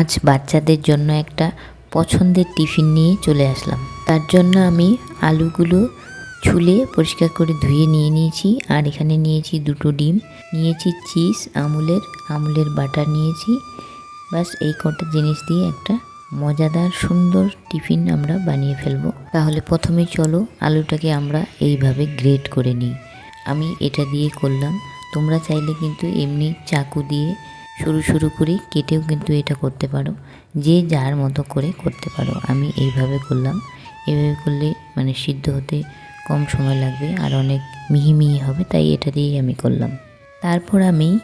আজ বাচ্চাদের জন্য একটা পছন্দের টিফিন নিয়ে চলে আসলাম। তার জন্য আমি আলুগুলো ছুলে পরিষ্কার করে ধুয়ে নিয়ে নিয়েছি আর এখানে নিয়েছি দুটো ডিম। নিয়েছি চিজ, আমুলের আমুলের বাটার নিয়েছি। বাস এই কটা জিনিস দিয়ে একটা মজাদার, সুন্দর টিফিন আমরা বানিয়ে ফেলব। তাহলে প্রথমে চলো আলুটাকে আমরা এইভাবে গ্রেট করে নিই। আমি এটা দিয়ে করলাম। তোমরা চাইলে কিন্তু এমনি চাকু দিয়ে সরু সরু করে, কেটেও কিন্তু এটা করতে পারো। যে যার মতো করে করতে পারো। আমি এইভাবে করলাম। এভাবে করলে মানে সিদ্ধ হতে কম সময় লাগবে আর অনেক মিহি মিহি হবে, তাই এটা দিয়েই আমি করলাম। তারপর আমি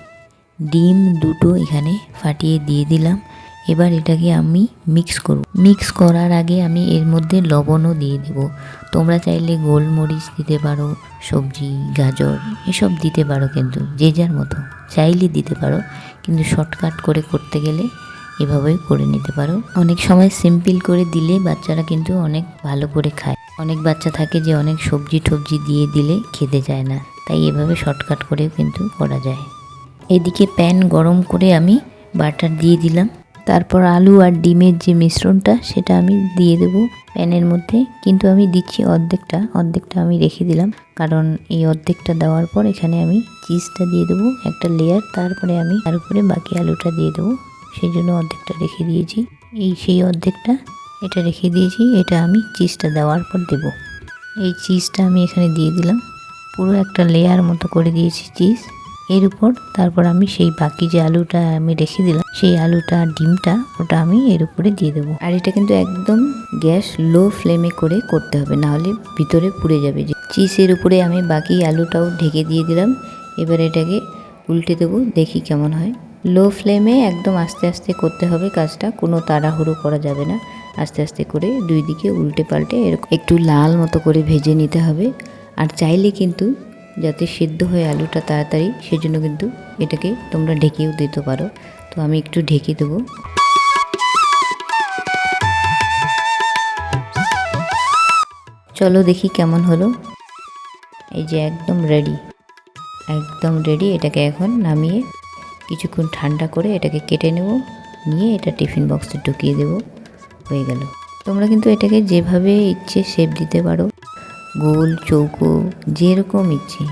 ডিম দুটো এখানে ফাটিয়ে দিয়ে দিলাম। এবার এটাকে আমি মিক্স করব। মিক্স করার আগে আমি এর মধ্যে লবণও দিয়ে দেব। তোমরা চাইলে গোলমরিচ দিতে পারো, সবজি, গাজর, এসব দিতে পারো কিন্তু, যে যার মতো। চাইলে দিতে পারো, কিন্তু শর্টকাট করে করতে গেলে এভাবেই করে নিতে পারো। অনেক সময় সিম্পল করে দিলে বাচ্চারা কিন্তু অনেক ভালো করে খায়। অনেক বাচ্চা থাকে যে অনেক সবজি টবজি দিয়ে দিলে খেতে যায় না, তাই এভাবে শর্টকাট করেও কিন্তু করা যায়। এদিকে প্যান গরম করে আমি বাটার দিয়ে দিলাম। তারপর আলু আর ডিমের যে মিশ্রণটা, সেটা আমি দিয়ে দেব প্যানের মধ্যে। কিন্তু আমি দিচ্ছি অর্ধেকটা অর্ধেকটা আমি রেখে দিলাম। কারণ এই অর্ধেকটা দেওয়ার পর এখানে আমি চিজটা দিয়ে দেবো, একটা লেয়ার তারপরে আমি তার উপরে বাকি আলুটা দিয়ে দেবো। সেই জন্য অর্ধেকটা রেখে দিয়েছি। এই সেই অর্ধেকটা এটা রেখে দিয়েছি, এটা আমি চিজটা দেওয়ার পর দেব। এই চিজটা আমি এখানে দিয়ে দিলাম। পুরো একটা লেয়ার মতো করে দিয়েছি চিজ। এর উপর তারপর আমি সেই বাকি যে আলুটা আমি রেখে দিলাম, সেই আলুটা ডিমটা, ওটা আমি এর উপরে দিয়ে দেবো। আর এটা কিন্তু একদম গ্যাস লো ফ্লেমে করে করতে হবে, নাহলে ভিতরে পুড়ে যাবে। চিজের উপরে আমি বাকি আলুটাও ঢেকে দিয়ে দিলাম, এবার এটাকে উল্টে দেবো, দেখি কেমন হয়। লো ফ্লেমে একদম আস্তে আস্তে করতে হবে কাজটা, কোনো তাড়াহুড়ো করা যাবে না। আস্তে আস্তে করে দুই দিকে উল্টে পাল্টে এরকম একটু লাল মতো করে ভেজে নিতে হবে। আর চাইলে কিন্তু যাতে সিদ্ধ হয়ে আলুটা তাড়াতাড়ি, সেজন্য কিন্তু এটাকে তোমরা ঢেকেও দিতে পারো। তো আমি একটু ঢেকে দেবো। চলো দেখি কেমন হলো। এই যে একদম রেডি একদম রেডি এটাকে এখন নামিয়ে কিছুক্ষণ ঠান্ডা করে এটাকে কেটে নেব। নিয়ে এটা টিফিন বক্সে ঢুকিয়ে দেব। হয়ে গেল। তোমরা কিন্তু এটাকে যেভাবে ইচ্ছে শেপ দিতে পারো। গোল চৌকো যেরকম ইচ্ছে।